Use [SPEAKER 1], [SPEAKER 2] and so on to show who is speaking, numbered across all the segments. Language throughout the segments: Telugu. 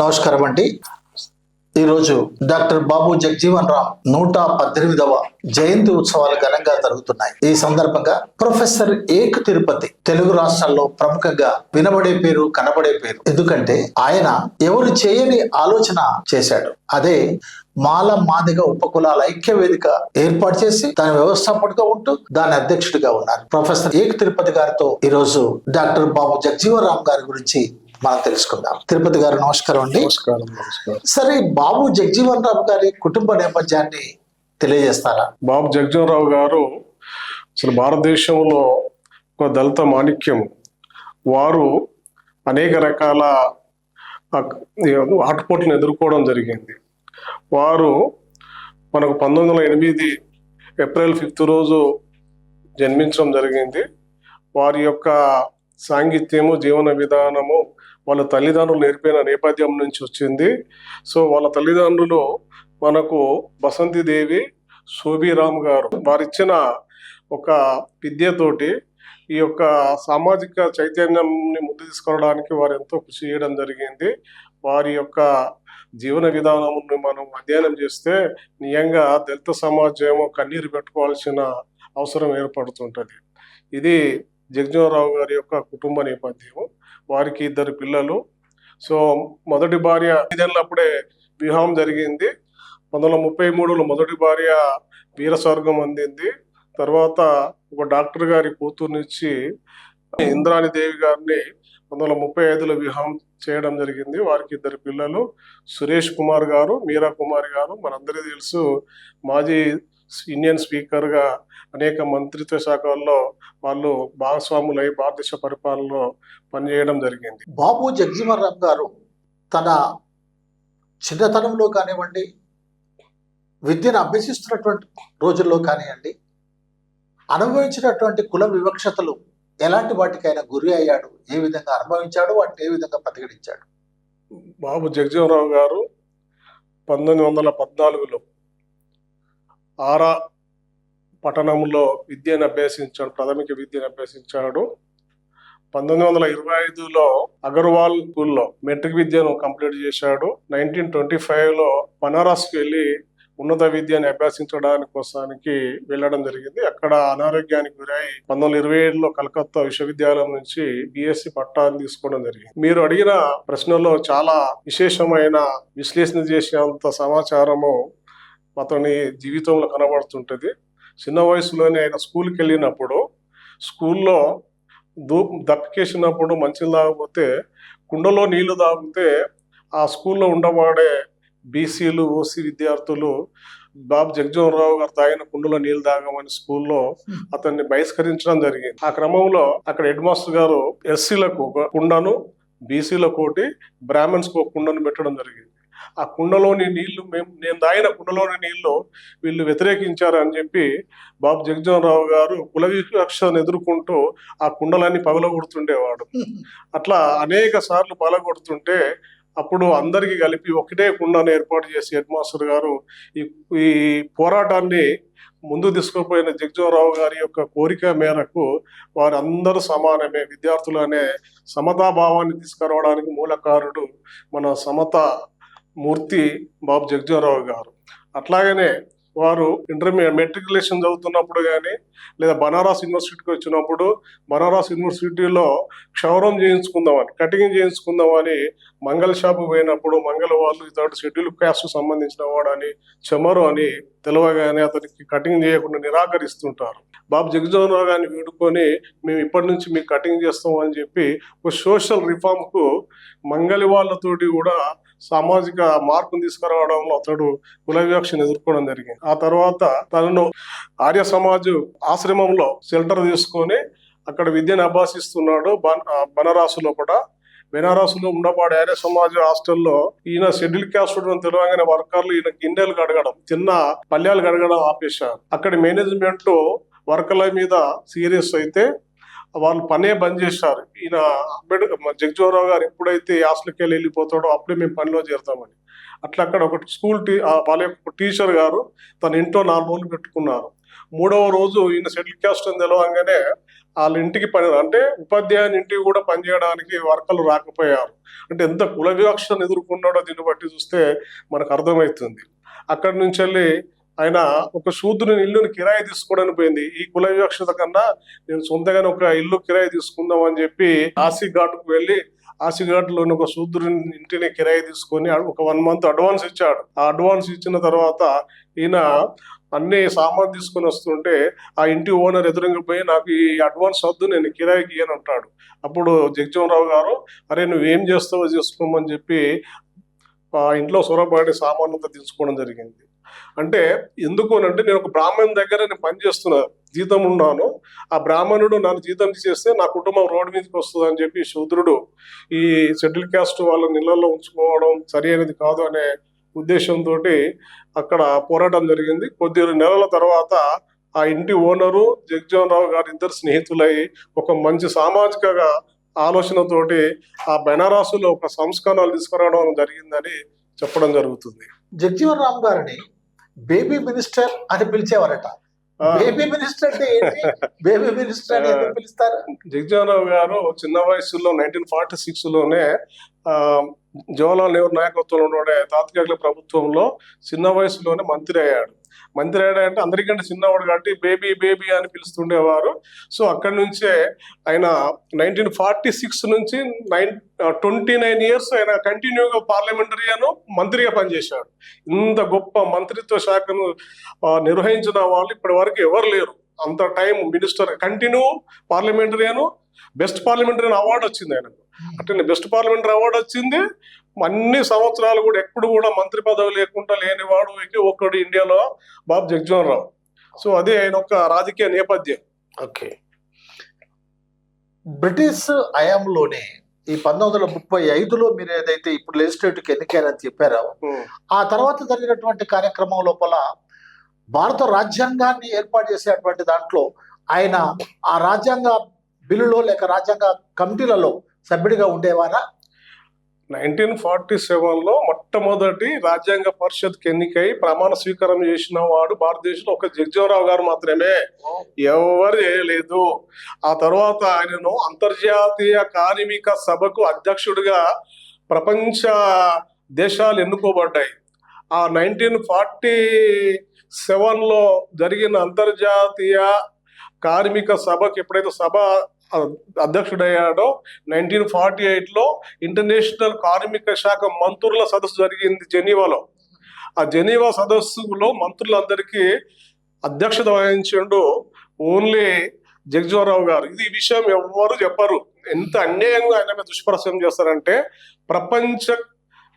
[SPEAKER 1] నమస్కారం అండి. ఈరోజు డాక్టర్ బాబు జగజీవన్ రామ్ నూట పద్దెనిమిదవ జయంతి ఉత్సవాలు ఘనంగా జరుగుతున్నాయి. ఈ సందర్భంగా ప్రొఫెసర్ ఏక్ తిరుపతి తెలుగు రాష్ట్రాల్లో ప్రముఖంగా వినబడే పేరు కనబడే పేరు. ఎందుకంటే ఆయన ఎవరు చేయని ఆలోచన చేశాడు. అదే మాల మాదిగ ఉపకులాల ఐక్య వేదిక ఏర్పాటు చేసి దాని వ్యవస్థాపకుడిగా ఉంటూ దాని అధ్యక్షుడిగా ఉన్నారు. ప్రొఫెసర్ ఏక్ తిరుపతి గారితో ఈరోజు డాక్టర్ బాబు జగజీవన్ రామ్ గారి గురించి మనం తెలుసుకుందాం. తిరుపతి గారు నమస్కారం అండి.
[SPEAKER 2] నమస్కారం నమస్కారం.
[SPEAKER 1] సరే బాబు జగజీవన్ రామ్ గారి కుటుంబ నేపథ్యాన్ని తెలియజేస్తారా?
[SPEAKER 2] బాబు జగజీవనరావు గారు అసలు భారతదేశంలో ఒక దళిత మాణిక్యం. వారు అనేక రకాల ఆటుపోట్లను ఎదుర్కోవడం జరిగింది. వారు మనకు పంతొమ్మిది వందల ఎనిమిది ఏప్రిల్ ఫిఫ్త్ రోజు జన్మించడం జరిగింది. వారి యొక్క సాంగిత్యము జీవన విధానము వాళ్ళ తల్లిదండ్రులు నేర్పిన నేపథ్యం నుంచి వచ్చింది. సో వాళ్ళ తల్లిదండ్రులు మనకు బసంతిదేవి శోభిరామ్ గారు వారిచ్చిన ఒక విద్యతోటి ఈ యొక్క సామాజిక చైతన్యాన్ని ముందు తీసుకురావడానికి వారు ఎంతో కృషి చేయడం జరిగింది. వారి యొక్క జీవన విధానంను మనం అధ్యయనం చేస్తే నిజంగా దళిత సమాజం కన్నీరు పెట్టుకోవాల్సిన అవసరం ఏర్పడుతుంటుంది. ఇది జగజీవనరావు గారి యొక్క కుటుంబ నేపథ్యం వారికి ఇద్దరు పిల్లలు. సో మొదటి భార్య ఐదేళ్ళప్పుడే వివాహం జరిగింది. పంతొమ్మిది వందల ముప్పై మూడులో మొదటి భార్య వీరస్వర్గం అందింది. తర్వాత ఒక డాక్టర్ గారి కూతుర్నిచ్చి ఇంద్రాణి దేవి గారిని పంతొమ్మిది వందల ముప్పై ఐదులో వివాహం చేయడం జరిగింది. వారికి ఇద్దరు పిల్లలు సురేష్ కుమార్ గారు మీరా కుమార్ గారు మనందరికీ తెలుసు. మాజీ ఇండియన్ స్పీకర్గా అనేక మంత్రిత్వ శాఖల్లో వాళ్ళు భాగస్వాములై భారతదేశ పరిపాలనలో పనిచేయడం జరిగింది.
[SPEAKER 1] బాబు జగజీవన్ రామ్ గారు తన చిన్నతనంలో కానివ్వండి విద్యను అభ్యసిస్తున్నటువంటి రోజుల్లో కానివ్వండి అనుభవించినటువంటి కుల వివక్షతలు ఎలాంటి వాటికైనా గురి అయ్యాడు ఏ విధంగా అనుభవించాడు వాటిని ఏ విధంగా ప్రతిఘటించాడు?
[SPEAKER 2] బాబు జగజీవనరావు గారు పంతొమ్మిది వందల పద్నాలుగులో ఆరా పట్టణంలో విద్యను అభ్యసించాడు ప్రాథమిక విద్యను అభ్యసించాడు. పంతొమ్మిది వందల ఇరవై ఐదులో అగర్వాల్ స్కూల్లో మెట్రిక్ విద్యను కంప్లీట్ చేశాడు. నైన్టీన్ ట్వంటీ ఫైవ్లో బనారస్కి వెళ్ళి ఉన్నత విద్యను అభ్యసించడానికి కోసానికి వెళ్ళడం జరిగింది. అక్కడ అనారోగ్యానికి గురై పంతొమ్మిది వందల ఇరవై ఏడులో కలకత్తా విశ్వవిద్యాలయం నుంచి బిఎస్సి పట్టాన్ని తీసుకోవడం జరిగింది. మీరు అడిగిన ప్రశ్నలో చాలా విశేషమైన విశ్లేషణ చేసేంత సమాచారము అతని జీవితంలో కనబడుతుంటది. చిన్న వయసులోనే ఆయన స్కూల్కి వెళ్ళినప్పుడు స్కూల్లో దూ దప్పికేసినప్పుడు మంచిలు తాగకపోతే కుండలో నీళ్ళు తాగితే ఆ స్కూల్లో ఉండబడే బీసీలు ఓసీ విద్యార్థులు బాబు జగజీవనరావు గారు తాగిన కుండలో నీళ్ళు తాగమని స్కూల్లో అతన్ని బహిష్కరించడం జరిగింది. ఆ క్రమంలో అక్కడ హెడ్ మాస్టర్ గారు ఎస్సీలకు ఒక కుండను బీసీలకు ఒకటి బ్రాహ్మణ్స్కి ఒక కుండను పెట్టడం జరిగింది. ఆ కుండలోని నీళ్ళు మేము నేను తాగిన కుండలోని నీళ్ళు వీళ్ళు వ్యతిరేకించారు అని చెప్పి బాబు జగజ్జనరావు గారు కుల వివక్షను ఎదుర్కొంటూ ఆ కుండలన్నీ పగలగొడుతుండేవాడు. అట్లా అనేక సార్లు పగలగొడుతుంటే అప్పుడు అందరికీ కలిపి ఒకటే కుండను ఏర్పాటు చేసి హెడ్ మాస్టర్ గారు ఈ ఈ పోరాటాన్ని ముందు తీసుకుపోయిన జగ్జోరావు గారి యొక్క కోరిక మేరకు వారు అందరూ సమానమే. విద్యార్థులు అనే సమతాభావాన్ని తీసుకురావడానికి మూలకారుడు మన సమత మూర్తి బాబు జగజీవనరావు గారు. అట్లాగనే వారు ఇంటర్మీడియట్ మెట్రికులేషన్ చదువుతున్నప్పుడు కానీ లేదా బనారస్ యూనివర్సిటీకి వచ్చినప్పుడు బనారస్ యూనివర్సిటీలో క్షౌరం చేయించుకుందామని కటింగ్ చేయించుకుందామని మంగళ షాపు పోయినప్పుడు మంగళ వాళ్ళు ఇతడు షెడ్యూల్ క్యాస్ట్ సంబంధించిన వాడని చెమరు అని తెలవగానే అతనికి కటింగ్ చేయకుండా నిరాకరిస్తుంటారు. బాబు జగజీవనరావు గారిని వీడుకొని మేము ఇప్పటి నుంచి మీకు కటింగ్ చేస్తాం అని చెప్పి ఒక సోషల్ రిఫార్మ్కు మంగళి వాళ్ళతోటి కూడా సామాజిక మార్పును తీసుకురావడంలో అతడు కుల వివక్షను ఎదుర్కోవడం జరిగింది. ఆ తర్వాత తనను ఆర్య సమాజ్ ఆశ్రమంలో షెల్టర్ తీసుకొని అక్కడ విద్యను అభ్యాసిస్తున్నాడు. బన్- కూడా. బనారసు బెనారస్లో ఉండబాడు ఆర్య సమాజ హాస్టల్లో ఈయన షెడ్యూల్ క్యాస్ట్ తెలంగాణ వర్కర్లు ఈయన గిన్నెలు కడగడం చిన్న పల్లెలు కడగడం ఆపేశారు. అక్కడ మేనేజ్మెంట్ వర్కర్ల మీద సీరియస్ అయితే వాళ్ళు పనే బంద్ చేశారు. ఈయన అంబేద్కర్ జగ్జోరావు గారు ఎప్పుడైతే హాస్టల్కి వెళ్ళి వెళ్ళిపోతాడో అప్పుడే మేము పనిలో చేరుతామని. అట్లా అక్కడ ఒక స్కూల్ టీ ఆ వాళ్ళ యొక్క టీచర్ గారు తన ఇంట్లో నాలుగు రోజులు పెట్టుకున్నారు. మూడవ రోజు ఈయన సెటిల్ క్యాస్ట్ అని తెలవంగానే వాళ్ళ ఇంటికి పని అంటే ఉపాధ్యాయుని ఇంటికి కూడా పనిచేయడానికి వర్కలు రాకపోయారు. అంటే ఎంత కుల వివక్షను ఎదుర్కొన్నాడో దీన్ని బట్టి చూస్తే మనకు అర్థమవుతుంది. అక్కడి నుంచి వెళ్ళి ఆయన ఒక శూద్రుని ఇల్లుని కిరాయి తీసుకోవడానికి పోయింది. ఈ కుల వివక్షత కన్నా నేను సొంతగానే ఒక ఇల్లు కిరాయి తీసుకుందాం అని చెప్పి ఆసి ఘాట్కు వెళ్ళి ఆసిఘాట్లోని ఒక శూద్రుని ఇంటిని కిరాయి తీసుకొని ఒక వన్ మంత్ అడ్వాన్స్ ఇచ్చాడు. ఆ అడ్వాన్స్ ఇచ్చిన తర్వాత ఈయన అన్ని సామాన్ తీసుకొని వస్తుంటే ఆ ఇంటి ఓనర్ ఎదురుగా పోయి నాకు ఈ అడ్వాన్స్ వద్దు నేను కిరాయికి ఇయ్యను అంటాడు. అప్పుడు జగజీవనరావు గారు అరే నువ్వు ఏం చేస్తావో చేసుకోమని చెప్పి ఆ ఇంట్లో సొరబడి సామాన్ అంతా తీసుకోవడం జరిగింది. అంటే ఎందుకు అని అంటే నేను ఒక బ్రాహ్మణ్ దగ్గర నేను పనిచేస్తున్నా జీతం ఉన్నాను. ఆ బ్రాహ్మణుడు నన్ను జీతం చేస్తే నా కుటుంబం రోడ్డు మీదకి వస్తుంది అని చెప్పి శూద్రుడు ఈ షెడ్యూల్ క్యాస్ట్ వాళ్ళని ఇళ్ళలో ఉంచుకోవడం సరి అనేది కాదు అనే ఉద్దేశంతో అక్కడ పోరాటం జరిగింది. కొద్ది నెలల తర్వాత ఆ ఇంటి ఓనరు జగజీవన్ రావు గారు ఇద్దరు స్నేహితులై ఒక మంచి సామాజిక ఆలోచనతోటి ఆ బెనారసులో ఒక సంస్కరణలు తీసుకురావడం జరిగిందని చెప్పడం జరుగుతుంది.
[SPEAKER 1] జగ్జీవన్ రామ్ గారిని బేబీ మినిస్టర్ అని పిలిచేవారట. బేబీ మినిస్టర్ అంటే ఏంటి? బేబీ మినిస్టర్ అని ఎందుకు పిలుస్తారు?
[SPEAKER 2] జగజీవనరావు గారు చిన్న వయసులో నైన్టీన్ ఫార్టీ సిక్స్లోనే ఆ, జవహర్లాల్ నెహ్రూ నాయకత్వంలో ఉండే తాత్కాలిక ప్రభుత్వంలో చిన్న వయసులోనే మంత్రి అయ్యాడు. మంత్రి అంటే అందరికంటే చిన్నవాడు కాబట్టి బేబీ బేబీ అని పిలుస్తుండేవారు. సో అక్కడి నుంచే ఆయన నైన్టీన్ ఫార్టీ సిక్స్ నుంచి నైన్ ట్వంటీ నైన్ ఇయర్స్ ఆయన కంటిన్యూగా పార్లమెంటరీను మంత్రిగా పనిచేశాడు. ఇంత గొప్ప మంత్రిత్వ శాఖను నిర్వహించిన వాళ్ళు ఇప్పటి వరకు ఎవరు లేరు. అంత టైం మినిస్టర్ కంటిన్యూ పార్లమెంటరీను బెస్ట్ పార్లమెంటరీ అవార్డు వచ్చింది ఆయనకు. అంటే బెస్ట్ పార్లమెంటరీ అవార్డు వచ్చింది. అన్ని సంవత్సరాలు కూడా ఎప్పుడు కూడా మంత్రి పదవి లేకుండా లేనివాడు ఒకే ఒక్కడు ఇండియాలో బాబు జగజీవన్ రావు సో అదే ఆయన ఒక రాజకీయ నేపథ్యం.
[SPEAKER 1] ఓకే. బ్రిటిష్ హయాంలోనే ఈ పంతొమ్మిది వందల ముప్పై ఐదులో మీరు ఏదైతే ఇప్పుడు లెజిస్లేటివ్కి ఎన్నికైనని చెప్పారో ఆ తర్వాత జరిగినటువంటి కార్యక్రమం లోపల భారత రాజ్యాంగాన్ని ఏర్పాటు చేసేటువంటి దాంట్లో ఆయన ఆ రాజ్యాంగ బిల్లులో లేక రాజ్యాంగ కమిటీలలో సభ్యుడిగా ఉండేవారా?
[SPEAKER 2] నైన్టీన్ ఫార్టీ సెవెన్లో మొట్టమొదటి రాజ్యాంగ పరిషత్కి ఎన్నికై ప్రమాణ స్వీకారం చేసిన వాడు భారతదేశంలో ఒక జగ్జీవరావు గారు మాత్రమే. ఎవరు చేయలేదు. ఆ తర్వాత ఆయనను అంతర్జాతీయ కార్మిక సభకు అధ్యక్షుడిగా ప్రపంచ దేశాలు ఎన్నుకోబడ్డాయి. ఆ నైన్టీన్ ఫార్టీ సెవెన్లో జరిగిన అంతర్జాతీయ కార్మిక సభకు ఎప్పుడైతే సభ అధ్యక్షుడయ్యాడో నైన్టీన్ ఫార్టీ ఎయిట్లో ఇంటర్నేషనల్ కార్మిక శాఖ మంత్రుల సదస్సు జరిగింది జెనీవాలో. ఆ జెనీవా సదస్సులో మంత్రులందరికీ అధ్యక్షత వహించిండు ఓన్లీ జగజ్వరరావు గారు. ఇది ఈ విషయం ఎవ్వరు చెప్పరు. ఎంత అన్యాయంగా ఆయన మీద దుష్ప్రసం చేస్తారంటే ప్రపంచ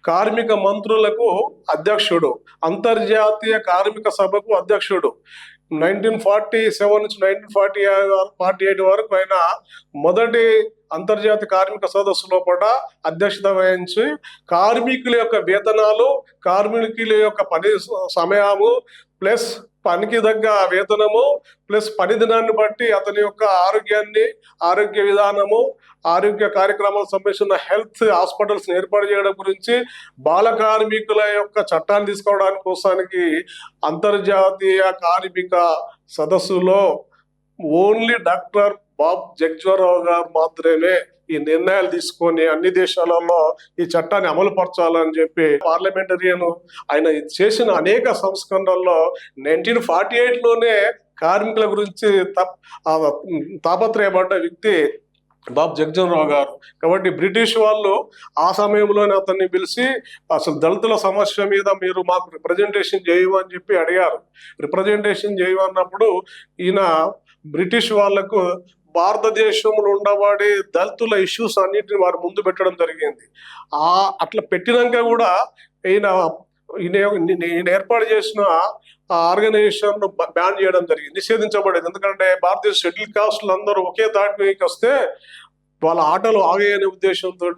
[SPEAKER 2] కార్మిక మంత్రులకు అధ్యక్షుడు అంతర్జాతీయ కార్మిక సభకు అధ్యక్షుడు. నైన్టీన్ ఫార్టీ సెవెన్ నుంచి నైన్టీన్ ఫార్టీ ఫార్టీ ఎయిట్ వరకు ఆయన మొదటి అంతర్జాతీయ కార్మిక సదస్సులో కూడా అధ్యక్షత వహించి కార్మికుల యొక్క వేతనాలు కార్మికుల యొక్క పని సమయము ప్లస్ పనికి తగ్గ వేతనము ప్లస్ పని దినాన్ని బట్టి అతని యొక్క ఆరోగ్యాన్ని ఆరోగ్య విధానము ఆరోగ్య కార్యక్రమాలకు సంబంధించిన హెల్త్ హాస్పిటల్స్ ఏర్పాటు చేయడం గురించి బాల కార్మికుల యొక్క చట్టాన్ని తీసుకోవడానికి కోసానికి అంతర్జాతీయ కార్మిక సదస్సులో ఓన్లీ డాక్టర్ బాబ్ జగ్జ్వరరావు గారు మాత్రమే ఈ నిర్ణయాలు తీసుకొని అన్ని దేశాలలో ఈ చట్టాన్ని అమలు పరచాలని చెప్పి పార్లమెంటరియన్ ఆయన చేసిన అనేక సంస్కరణల్లో నైన్టీన్ ఫార్టీ ఎయిట్లోనే కార్మికుల గురించి తప్ తాపత్రయపడ్డ వ్యక్తి బాబు రావు గారు. కాబట్టి బ్రిటిష్ వాళ్ళు ఆ సమయంలోనే అతన్ని పిలిచి అసలు దళితుల సమస్య మీద మీరు మాకు రిప్రజెంటేషన్ చేయమని చెప్పి అడిగారు. రిప్రజెంటేషన్ చేయమన్నప్పుడు ఈయన బ్రిటిష్ వాళ్ళకు భారతదేశంలో ఉండబడే దళితుల ఇష్యూస్ అన్నిటిని వారు ముందు పెట్టడం జరిగింది. ఆ అట్లా పెట్టినాక కూడా ఈయన నేను ఏర్పాటు చేసిన ఆ ఆర్గనైజేషన్ బ్యాన్ చేయడం జరిగింది నిషేధించబడేది. ఎందుకంటే భారతదేశ షెడ్యూల్ కాస్ట్లు అందరూ ఒకే దాటికి వస్తే వాళ్ళ ఆటలు ఆగాయనే ఉద్దేశంతో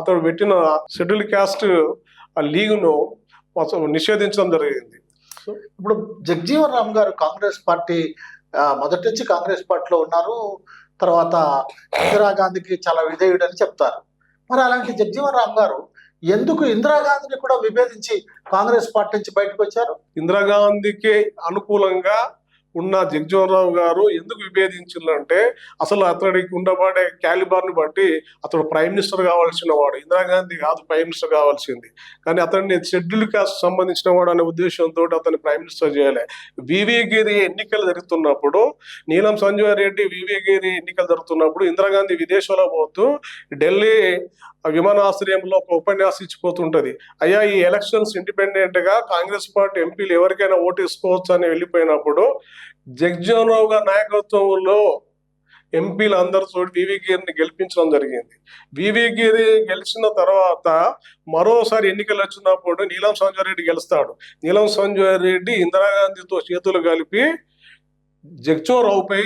[SPEAKER 2] అతడు పెట్టిన షెడ్యూల్ కాస్ట్ లీగ్ను నిషేధించడం జరిగింది.
[SPEAKER 1] ఇప్పుడు జగ్జీవన్ రామ్ గారు కాంగ్రెస్ పార్టీ మొదటి నుంచి కాంగ్రెస్ పార్టీలో ఉన్నారు. తర్వాత ఇందిరాగాంధీకి చాలా విధేయుడని చెప్తారు. మరి అలాంటి జగ్జీవన్ రామ్ గారు ఎందుకు ఇందిరాగాంధీని కూడా విభేదించి కాంగ్రెస్ పార్టీ నుంచి బయటకు వచ్చారు?
[SPEAKER 2] ఇందిరాగాంధీకి అనుకూలంగా ఉన్న జగజీవనరావు గారు ఎందుకు విభేదించిందంటే అసలు అతడికి ఉండబడే క్యాలిబర్ని బట్టి అతడు ప్రైమ్ మినిస్టర్ కావాల్సిన వాడు. ఇందిరాగాంధీ కాదు ప్రైమ్ మినిస్టర్ కావాల్సింది. కానీ అతన్ని షెడ్యూల్ కాస్ట్ సంబంధించిన వాడు అనే ఉద్దేశంతో అతన్ని ప్రైమ్ మినిస్టర్ చేయలే. వివేగిరి ఎన్నికలు జరుగుతున్నప్పుడు నీలం సంజయ్ రెడ్డి వివేగిరి ఎన్నికలు జరుగుతున్నప్పుడు ఇందిరాగాంధీ విదేశాల్లో పోతూ ఢిల్లీ విమానాశ్రయంలో ఒక ఉపన్యాసం ఇచ్చిపోతుంటది. అయ్యా ఈ ఎలక్షన్స్ ఇండిపెండెంట్గా కాంగ్రెస్ పార్టీ ఎంపీలు ఎవరికైనా ఓటు వేసుకోవచ్చు అని వెళ్ళిపోయినప్పుడు జగ్జీవన్ రావు గారి నాయకత్వంలో ఎంపీలు అందరితో వివి గిరిని గెలిపించడం జరిగింది. వివి గిరి గెలిచిన తర్వాత మరోసారి ఎన్నికలు వచ్చినప్పుడు నీలం సంజయ్ రెడ్డి గెలుస్తాడు. నీలం సంజయ్ రెడ్డి ఇందిరాగాంధీతో చేతులు కలిపి జగ్జోరావుపై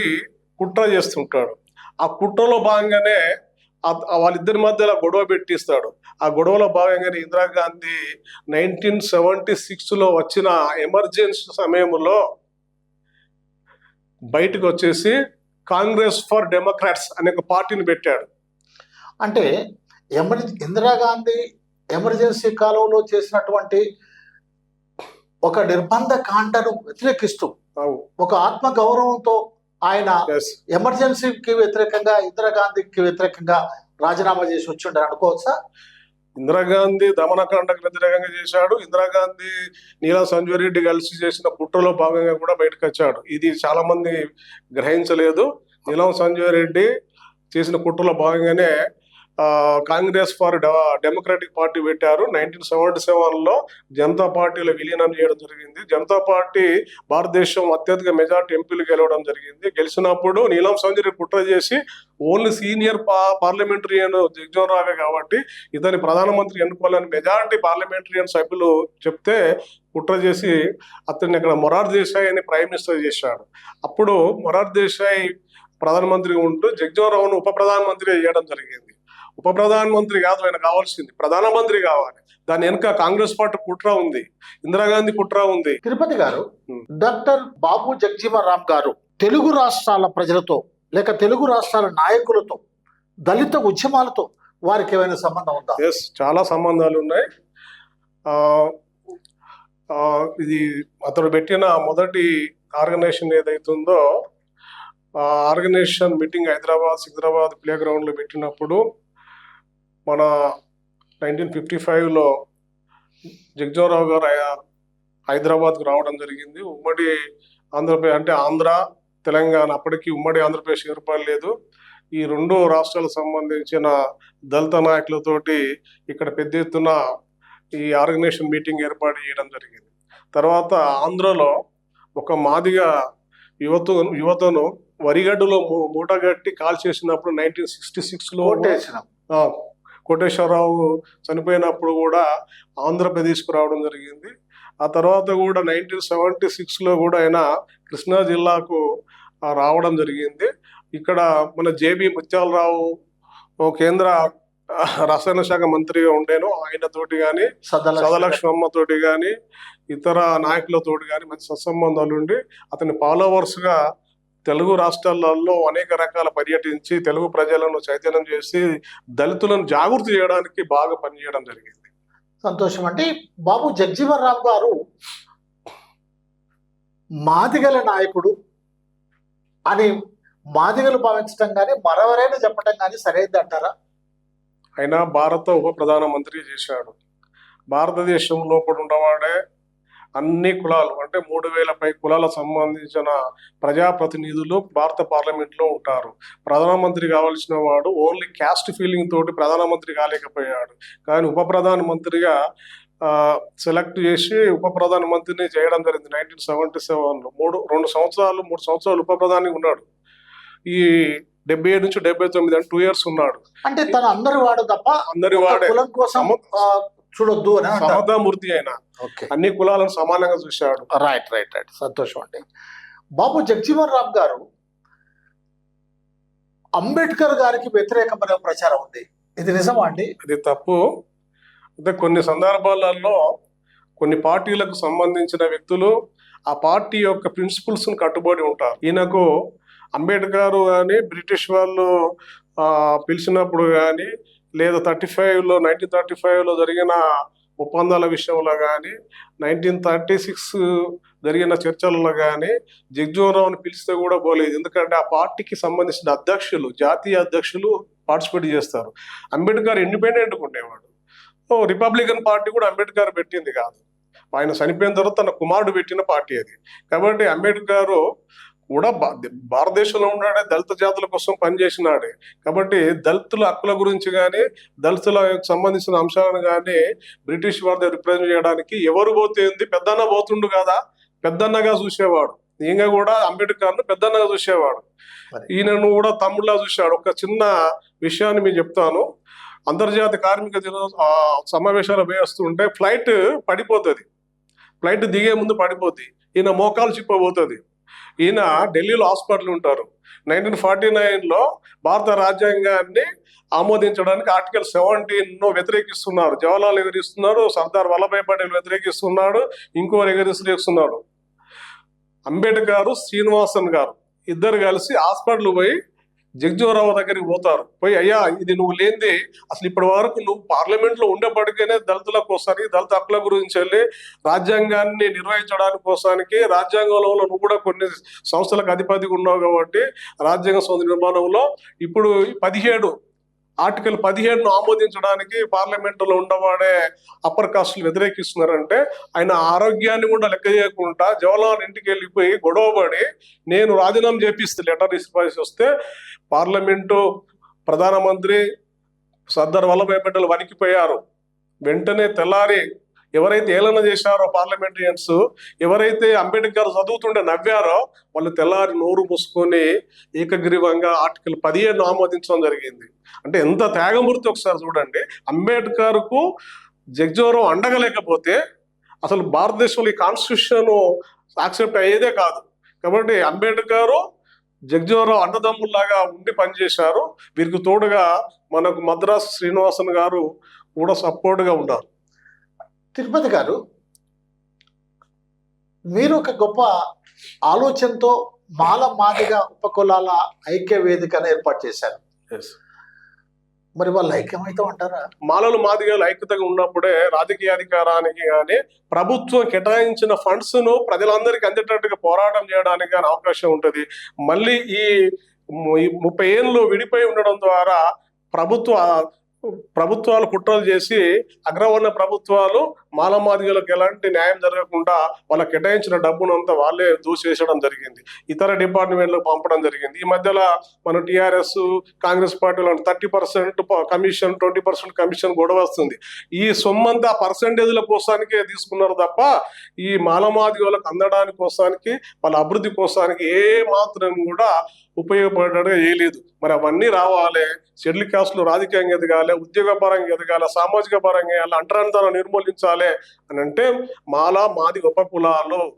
[SPEAKER 2] కుట్ర చేస్తుంటాడు. ఆ కుట్రలో భాగంగానే వాళ్ళిద్దరి మధ్యలో గొడవ పెట్టిస్తాడు. ఆ గొడవలో భాగంగానే ఇందిరాగాంధీ నైన్టీన్ సెవెంటీ సిక్స్లో వచ్చిన ఎమర్జెన్సీ సమయంలో బయటకు వచ్చేసి కాంగ్రెస్ ఫర్ డెమోక్రాట్స్ అనే ఒక పార్టీని పెట్టాడు.
[SPEAKER 1] అంటే ఎమర్ ఇందిరాగాంధీ ఎమర్జెన్సీ కాలంలో చేసినటువంటి ఒక నిర్బంధ కాండను వ్యతిరేకిస్తూ ఒక ఆత్మ గౌరవంతో ఆయన ఎమర్జెన్సీకి వ్యతిరేకంగా ఇందిరాగాంధీకి వ్యతిరేకంగా రాజీనామా చేసి వచ్చిండని అనుకోవచ్చా?
[SPEAKER 2] ఇందిరాగాంధీ దమనకాండకు వ్యతిరేకంగా చేశాడు. ఇందిరాగాంధీ నీలా సంజయ్ రెడ్డి కలిసి చేసిన కుట్రలో భాగంగా కూడా బయటకు వచ్చాడు. ఇది చాలా మంది గ్రహించలేదు. నీలం సంజయ్ రెడ్డి చేసిన కుట్రలో భాగంగానే కాంగ్రెస్ ఫర్ డెమోక్రటిక్ పార్టీ పెట్టారు. నైన్టీన్ సెవెంటీ సెవెన్లో జనతా పార్టీలో విలీనం చేయడం జరిగింది. జనతా పార్టీ భారతదేశం అత్యధిక మెజార్టీ ఎంపీలు గెలవడం జరిగింది. గెలిచినప్పుడు నీలం సంజయ్ కుట్ర చేసి ఓన్లీ సీనియర్ పార్లమెంటరియన్ జగ్జీవన్ రావే కాబట్టి ఇతని ప్రధానమంత్రి ఎన్నుకోవాలని మెజారిటీ పార్లమెంటరియన్ సభ్యులు చెప్తే కుట్ర చేసి అతన్ని అక్కడ మొరార్ దేశాయ్ అని ప్రైమ్ మినిస్టర్ చేశాడు. అప్పుడు మొరార్ దేశాయ్ ప్రధానమంత్రిగా ఉంటూ జగ్జోహన్ రావును ఉప ప్రధానమంత్రి చేయడం జరిగింది. ఉప ప్రధానమంత్రి కాదు ఆయన కావాల్సింది. ప్రధానమంత్రి కావాలి. దాని వెనుక కాంగ్రెస్ పార్టీ కుట్ర ఉంది. ఇందిరాగాంధీ కుట్ర ఉంది.
[SPEAKER 1] తిరుపతి గారు. డాక్టర్ బాబు జగజీవన్ రామ్ గారు తెలుగు రాష్ట్రాల ప్రజలతో లేక తెలుగు రాష్ట్రాల నాయకులతో దళిత ఉద్యమాలతో వారికి ఏమైనా సంబంధం ఉందా?
[SPEAKER 2] ఎస్ చాలా సంబంధాలు ఉన్నాయి. ఇది అతడు పెట్టిన మొదటి ఆర్గనైజేషన్ ఏదైతుందో organisation meeting Hyderabad Secunderabad play గ్రౌండ్లో పెట్టినప్పుడు మన నైన్టీన్ ఫిఫ్టీ ఫైవ్లో జగ్జీవరావు గారు హైదరాబాద్కు రావడం జరిగింది. ఉమ్మడి ఆంధ్రప్రదేశ్ అంటే ఆంధ్ర తెలంగాణ అప్పటికి ఉమ్మడి ఆంధ్రప్రదేశ్ ఏర్పడలేదు. ఈ రెండు రాష్ట్రాలకు సంబంధించిన దళిత నాయకులతోటి ఇక్కడ పెద్ద ఎత్తున ఈ ఆర్గనైజేషన్ మీటింగ్ ఏర్పాటు చేయడం జరిగింది. తర్వాత ఆంధ్రలో ఒక మాదిగా యువత యువతను వరిగడ్డలో మూటగట్టి కాల్ చేసినప్పుడు నైన్టీన్ సిక్స్టీ సిక్స్లో
[SPEAKER 1] ఓటేసిన
[SPEAKER 2] కోటేశ్వరరావు చనిపోయినప్పుడు కూడా ఆంధ్రప్రదేశ్కు రావడం జరిగింది. ఆ తర్వాత కూడా నైన్టీన్ సెవెంటీ సిక్స్లో కూడా ఆయన కృష్ణా జిల్లాకు రావడం జరిగింది. ఇక్కడ మన జేబి ముత్యాలరావు కేంద్ర రసాయన శాఖ మంత్రిగా ఉండేను. ఆయనతోటి కానీ సదలక్ష్మమ్మ తోటి కానీ ఇతర నాయకులతోటి కానీ మంచి సత్సంబంధాలు ఉండి అతని ఫాలోవర్స్గా తెలుగు రాష్ట్రాలలో అనేక రకాల పర్యటించి తెలుగు ప్రజలను చైతన్యం చేసి దళితులను జాగృతి చేయడానికి బాగా పనిచేయడం జరిగింది.
[SPEAKER 1] సంతోషం అంటే బాబు జగజీవన్ రామ్ గారు మాదిగల నాయకుడు అని మాదిగలు భావించడం కానీ మరెవరైనా చెప్పడం కానీ సరైనది అంటారా?
[SPEAKER 2] ఆయన భారత ఉప ప్రధానమంత్రి చేశాడు. భారతదేశం లోపల ఉన్నవాడే అన్ని కులాలు అంటే మూడు వేల పై కులాలకు సంబంధించిన ప్రజాప్రతినిధులు భారత పార్లమెంట్లో ఉంటారు. ప్రధానమంత్రి కావాల్సిన వాడు ఓన్లీ క్యాస్ట్ ఫీలింగ్ తోటి ప్రధానమంత్రి కాలేకపోయాడు. కానీ ఉప ప్రధానమంత్రిగా సెలెక్ట్ చేసి ఉప ప్రధానమంత్రిని చేయడం జరిగింది నైన్టీన్ సెవెంటీ సెవెన్లో మూడు రెండు సంవత్సరాలు మూడు సంవత్సరాలు ఉప ప్రధాని ఉన్నాడు. ఈ డెబ్బై ఏడు నుంచి డెబ్బై తొమ్మిది అంటే టూ ఇయర్స్ ఉన్నాడు.
[SPEAKER 1] అంటే తన అందరి వాడు తప్ప
[SPEAKER 2] అందరి వాడే.
[SPEAKER 1] కులం కోసం చూడొద్దు అని
[SPEAKER 2] సమతామూర్తి అయిన.
[SPEAKER 1] ఓకే.
[SPEAKER 2] అన్ని కులాలను సమానంగా చూశాడు.
[SPEAKER 1] రైట్ రైట్ రైట్ సంతోషం అండి. బాబు జగజీవన్ రామ్ గారు అంబేద్కర్ గారికి వ్యతిరేకమైన ప్రచారం ఉంది. ఇది నిజమా అండి?
[SPEAKER 2] అది తప్పు. అంటే కొన్ని సందర్భాలలో కొన్ని పార్టీలకు సంబంధించిన వ్యక్తులు ఆ పార్టీ యొక్క ప్రిన్సిపల్స్ను కట్టుబడి ఉంటారు. ఈయనకు అంబేద్కర్ కానీ బ్రిటిష్ వాళ్ళు ఆ, పిలిచినప్పుడు కానీ లేదా థర్టీ ఫైవ్లో నైన్టీన్ థర్టీ ఫైవ్లో జరిగిన ఒప్పందాల విషయంలో కానీ నైన్టీన్ థర్టీ సిక్స్ జరిగిన చర్చలలో కానీ జగ్జీవనరావుని పిలిస్తే కూడా పోలేదు. ఎందుకంటే ఆ పార్టీకి సంబంధించిన అధ్యక్షులు జాతీయ అధ్యక్షులు పార్టిసిపేట్ చేస్తారు. అంబేద్కర్ ఇండిపెండెంట్గా ఉండేవాడు. ఓ రిపబ్లికన్ పార్టీ కూడా అంబేద్కర్ పెట్టింది కాదు. ఆయన చనిపోయిన తర్వాత తన కుమారుడు పెట్టిన పార్టీ అది. కాబట్టి అంబేద్కర్ కూడా భారతదేశంలో ఉన్నాడే దళిత జాతుల కోసం పనిచేసినాడే. కాబట్టి దళితుల హక్కుల గురించి కానీ దళితులకు సంబంధించిన అంశాలను కానీ బ్రిటిష్ వారి రిప్రజెంట్ చేయడానికి ఎవరు పోతే ఏంది? పెద్దన్న పోతుండు కదా. పెద్దన్నగా చూసేవాడు. ఈయన కూడా అంబేద్కర్ను పెద్దన్నగా చూసేవాడు. ఈయనను కూడా తమ్ముళ్ళ చూశాడు. ఒక చిన్న విషయాన్ని మీకు చెప్తాను. అంతర్జాతీయ కార్మిక దినో ఆ, సమావేశాలు వేస్తుంటే ఫ్లైట్ పడిపోతుంది. ఫ్లైట్ దిగే ముందు పడిపోద్ది. ఈయన మోకాలు చిప్పబోతుంది. ఈయన ఢిల్లీలో హాస్పిటల్ ఉంటారు. నైన్టీన్ ఫార్టీ నైన్లో భారత రాజ్యాంగాన్ని ఆమోదించడానికి ఆర్టికల్ సెవెంటీన్ వ్యతిరేకిస్తున్నారు. జవహర్లాల్ ఎగరిస్తున్నారు సర్దార్ వల్లభాయ్ పటేల్ వ్యతిరేకిస్తున్నాడు ఇంకోరు ఎగరిస్తున్నాడు అంబేద్కర్ శ్రీనివాసన్ గారు ఇద్దరు కలిసి హాస్పిటల్ పోయి జగ్జీవరావు దగ్గరికి పోతారు. పోయి అయ్యా ఇది నువ్వు లేనిది అసలు ఇప్పటి వరకు నువ్వు పార్లమెంట్లో ఉండేప్పటికనే దళితుల కోసానికి దళిత హక్కుల గురించి వెళ్ళి రాజ్యాంగాన్ని నిర్వహించడానికి కోసానికి రాజ్యాంగంలో నువ్వు కూడా కొన్ని సంస్థలకు అధిపతిగా ఉన్నావు కాబట్టి రాజ్యాంగ సౌందర్య నిర్మాణంలో ఇప్పుడు పదిహేడు ఆర్టికల్ పదిహేడును ఆమోదించడానికి పార్లమెంటులో ఉండవాడే అప్పర్ కాస్టులు వ్యతిరేకిస్తున్నారంటే ఆయన ఆరోగ్యాన్ని కూడా లెక్క చేయకుండా జవహర్లాల్ ఇంటికి వెళ్ళిపోయి గొడవపడి నేను రాజీనామా చేపిస్తే లెటర్ ఇసి వస్తే పార్లమెంటు ప్రధానమంత్రి సర్దార్ వల్లభాయ్ పటేల్ వణికిపోయారు. వెంటనే తెల్లారి ఎవరైతే ఏలన చేశారో పార్లమెంటరియన్స్ ఎవరైతే అంబేద్కర్ చదువుతుంటే నవ్వారో వాళ్ళు తెల్లారి నోరు మూసుకొని ఏకగ్రీవంగా ఆర్టికల్ పదిహేను ఆమోదించడం జరిగింది. అంటే ఎంత త్యాగమూర్తి ఒకసారి చూడండి. అంబేద్కర్కు జగ్జోరం అండగలేకపోతే అసలు భారతదేశంలో ఈ కాన్స్టిట్యూషన్ యాక్సెప్ట్ అయ్యేదే కాదు. కాబట్టి అంబేద్కర్ జగ్జీవనరావు అన్నదమ్ముల్లాగా ఉండి పనిచేశారు. వీరికి తోడుగా మనకు మద్రాసు శ్రీనివాసన్ గారు కూడా సపోర్ట్గా ఉన్నారు.
[SPEAKER 1] తిరుపతి గారు మీరు ఒక గొప్ప ఆలోచనతో మాల మాదిగ ఉపకులాల ఐక్య వేదికను ఏర్పాటు చేశారు. మరి వాళ్ళు ఐక్యమైతే ఉంటారా?
[SPEAKER 2] మాలలు మాదిగలు ఐక్యతగా ఉన్నప్పుడే రాజకీయ అధికారానికి కానీ ప్రభుత్వం కేటాయించిన ఫండ్స్ను ప్రజలందరికీ అందేటట్టుగా పోరాటం చేయడానికి కానీ అవకాశం ఉంటుంది. మళ్ళీ ఈ ఈ ముప్పై ఏళ్ళు విడిపోయి ఉండడం ద్వారా ప్రభుత్వ ప్రభుత్వాలు కుట్రలు చేసి అగ్రవర్ణ ప్రభుత్వాలు మాలమాదిగలకు ఎలాంటి న్యాయం జరగకుండా వాళ్ళకి కేటాయించిన డబ్బును అంతా వాళ్ళే దూసేసడం జరిగింది. ఇతర డిపార్ట్మెంట్లకు పంపడం జరిగింది. ఈ మధ్యలో మన టిఆర్ఎస్ కాంగ్రెస్ పార్టీలో thirty percent commission twenty percent commission గొడవ వస్తుంది. ఈ సొమ్మంతా పర్సంటేజ్ల కోసానికే తీసుకున్నారు తప్ప ఈ మాలమాదిగోలకు అందడానికి కోసానికి వాళ్ళ అభివృద్ధి కోసానికి ఏ మాత్రం కూడా ఉపయోగపడగా ఏలేదు మరి అవన్నీ రావాలి. షెడ్యూల్ కాస్టులు రాజకీయంగా ఎదగాలి ఉద్యోగ పరంగా ఎదగాలి సామాజిక పరంగా ఎదగాలి అంటరానితనం నిర్మూలించాలి అని అంటే మాలా మాది గొప్ప కులాలు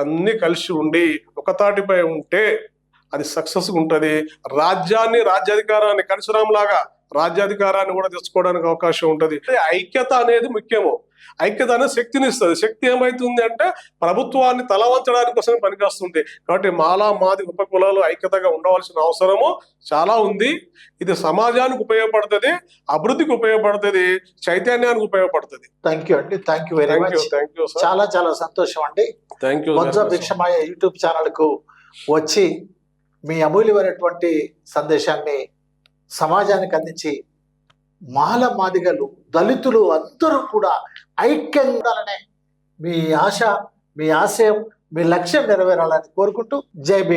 [SPEAKER 2] అన్ని కలిసి ఉండి ఒకతాటిపై ఉంటే అది సక్సెస్ ఉంటది. రాజ్యాన్ని రాజ్యాధికారాన్ని కనుసరం లాగా రాజ్యాధికారాన్ని కూడా తెచ్చుకోవడానికి అవకాశం ఉంటది. ఐక్యత అనేది ముఖ్యము. ఐక్యత అనేది శక్తిని ఇస్తుంది శక్తి ఏమైతుంది అంటే ప్రభుత్వాన్ని తలవంచడానికి కోసం పనికొస్తుంది కాబట్టి మాలా మాది ఉప కులాలు ఐక్యతగా ఉండవలసిన అవసరము చాలా ఉంది. ఇది సమాజానికి ఉపయోగపడుతుంది అభివృద్ధికి ఉపయోగపడుతుంది చైతన్యానికి ఉపయోగపడుతుంది.
[SPEAKER 1] థ్యాంక్ యూ అండి thank you very much
[SPEAKER 2] thank you
[SPEAKER 1] చాలా చాలా సంతోషం అండి
[SPEAKER 2] thank you
[SPEAKER 1] Bojja Bhikshamaiah YouTube ఛానల్కు వచ్చి మీ అమూల్యమైనటువంటి సందేశాన్ని సమాజానికి అందించి మాల మాదిగలు దళితులు అందరూ కూడా ఐక్యం ఉండాలనే మీ ఆశ మీ ఆశయం మీ లక్ష్యం నెరవేరాలని కోరుకుంటూ జై భీమ్.